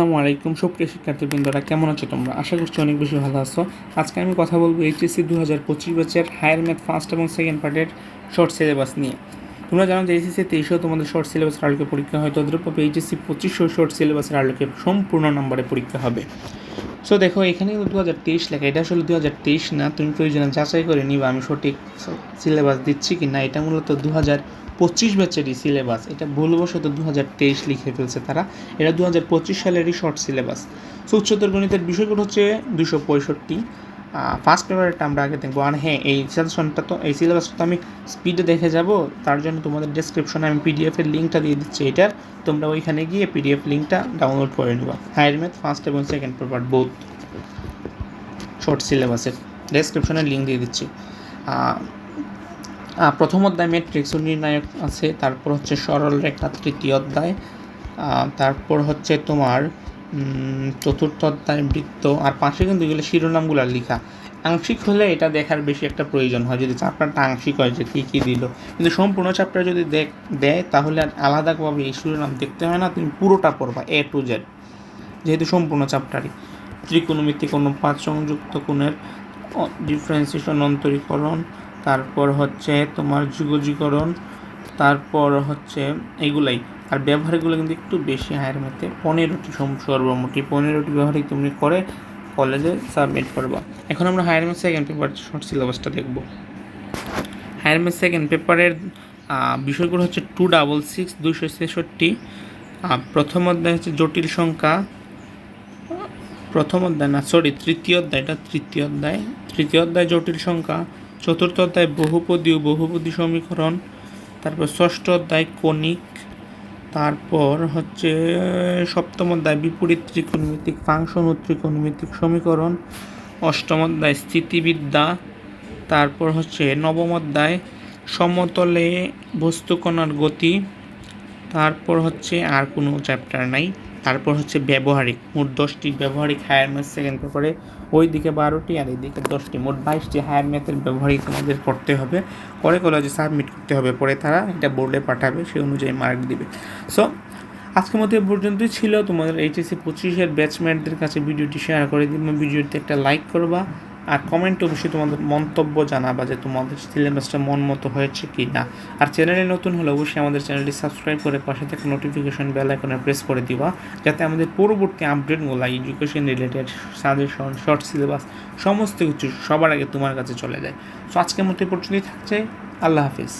আসসালামু আলাইকুম সুপ্রিয় শিক্ষার্থীবৃন্দরা, কেমন আছো তোমরা? আশা করছি অনেক বেশি ভালো আছো। আজকে আমি কথা বলব এইচএসসি দু হাজার পঁচিশ ব্যাচের হায়ার ম্যাথ ফার্স্ট এবং সেকেন্ড পার্টের শর্ট সিলেবাস নিয়ে। তোমরা জানো যে এইচএসসি তেইশেও তোমাদের শর্ট সিলেবাসের আলোকে পরীক্ষা হয়, তদ্রূপভাবে এইচএসসি পঁচিশশো শর্ট সিলেবাসের আলোকে সম্পূর্ণ নম্বরে পরীক্ষা হবে। সো দেখো, এখানে দু হাজার তেইশ লেখা। এটা আসলে দু হাজার তেইশ না, তুমি প্রয়োজনে যাচাই করে নিবা আমি সঠিক সিলেবাস দিচ্ছি কি না এটা মূলত দু হাজার পঁচিশ ব্যাচেরই সিলেবাস এটা ভুলবশত দু হাজার তেইশ লিখে ফেলছে তারা। এটা দু হাজার পঁচিশ সালেরই শর্ট সিলেবাস সো উচ্চতর গণিতের বিষয়গুলো হচ্ছে দুশো পঁয়ষট্টি। ফার্স্ট পেপারটা আমরা আগে দেখব। আর হ্যাঁ এই সাজেশনটা তো, এই সিলেবাসটা তো আমি স্পিডে দেখে যাব। তার জন্য তোমাদের ডেসক্রিপশনে আমি পিডিএফের লিঙ্কটা দিয়ে দিচ্ছি এটার। তোমরা ওইখানে গিয়ে পিডিএফ লিঙ্কটা ডাউনলোড করে নেবা। হায়ার ম্যাথ ফার্স্ট এবং সেকেন্ড পেপার বোথ শর্ট সিলেবাসের ডেসক্রিপশনে লিঙ্ক দিয়ে দিচ্ছি। প্রথম অধ্যায় ম্যাট্রিক্স নির্ণায়ক আছে, তারপর হচ্ছে সরল রেখা তৃতীয় অধ্যায় তারপর হচ্ছে তোমার চতুর্থ অধ্যায় বৃত্ত, আর পাশে কিন্তু এগুলো শিরোনামগুলো লেখা। আংশিক হলে এটা দেখার বেশি একটা প্রয়োজন হয়, যদি চ্যাপ্টারটা আংশিক হয় যে কী কী দিল। কিন্তু সম্পূর্ণ চ্যাপ্টার যদি দেখ, দেয়, তাহলে আর আলাদাভাবে এই শিরোনাম দেখতে হয় না, তুমি পুরোটা পড়বা এ টু জেড যেহেতু সম্পূর্ণ চাপটারই চ্যাপ্টারই ত্রিকোণমিতিক অনুপাত সংযুক্ত কোণের ডিফারেন্সিয়েশন অন্তরীকরণ তারপর হচ্ছে তোমার যুগজীকরণ তারপর হচ্ছে এইগুলাই আর ব্যবহারিকগুলো কিন্তু একটু বেশি হায়ার মধ্যে। পনেরোটি সর্বমোটি পনেরোটি ব্যবহারিক তুমি করে কলেজে সাবমিট করবা। এখন আমরা higher math second paper short সিলেবাসটা দেখব। হায়ার ম্যাথ সেকেন্ড পেপারের বিষয়গুলো হচ্ছে টু ডাবল সিক্স দুশো ছেষট্টি। প্রথম অধ্যায় হচ্ছে জটিল সংখ্যা। প্রথম অধ্যায় না সরি তৃতীয় অধ্যায়, এটা তৃতীয় অধ্যায়। তৃতীয় অধ্যায় জটিল সংখ্যা। চতুর্থ অধ্যায় বহুপদী ও বহুপদী সমীকরণ, তারপর ষষ্ঠ অধ্যায় কণিক, তারপর হচ্ছে সপ্তম অধ্যায় বিপরীত ত্রিকোণমিতিক ফাংশন ও ত্রিকোণমিতিক সমীকরণ, অষ্টম অধ্যায় স্থিতিবিদ্যা, তারপর হচ্ছে নবম অধ্যায় সমতলে বস্তুকণার গতি, তারপর হচ্ছে আর কোনো চ্যাপ্টার নাই। তারপর হচ্ছে ব্যবহারিক, মোট দশটি ব্যবহারিক হায়ার ম্যাথ সেকেন্ড পেপারে ওই দিকে বারোটি আর এই দিকে দশটি। মোট বাইশটি হায়ার ম্যাথের ব্যবহারিক তোমাদের করতে হবে। পরে কলেজে সাবমিট করতে হবে। পরে তারা এটা বোর্ডে পাঠাবে, সেই অনুযায়ী মার্ক দিবে। সো আজকের মধ্যে পর্যন্তই ছিল। তোমাদের এইচএসসি পঁচিশের ব্যাচমেটদের কাছে ভিডিওটি শেয়ার করে দিবে ভিডিওতে একটা লাইক করবা। আর কমেন্টে অবশ্যই তোমাদের মন্তব্য জানাবা যে তোমাদের সিলেবাসটা মন মতো হয়েছে কি না আর চ্যানেলে নতুন হলে অবশ্যই আমাদের চ্যানেলটি সাবস্ক্রাইব করে পাশে থেকে নোটিফিকেশন বেল আইকনে প্রেস করে দিবা, যাতে আমাদের পরবর্তী আপডেটগুলো education related suggestion short syllabus সমস্ত কিছু সবার আগে তোমার কাছে চলে যায়। সো আজকের মতো পর্যন্তই থাকছে। আল্লাহ হাফিজ।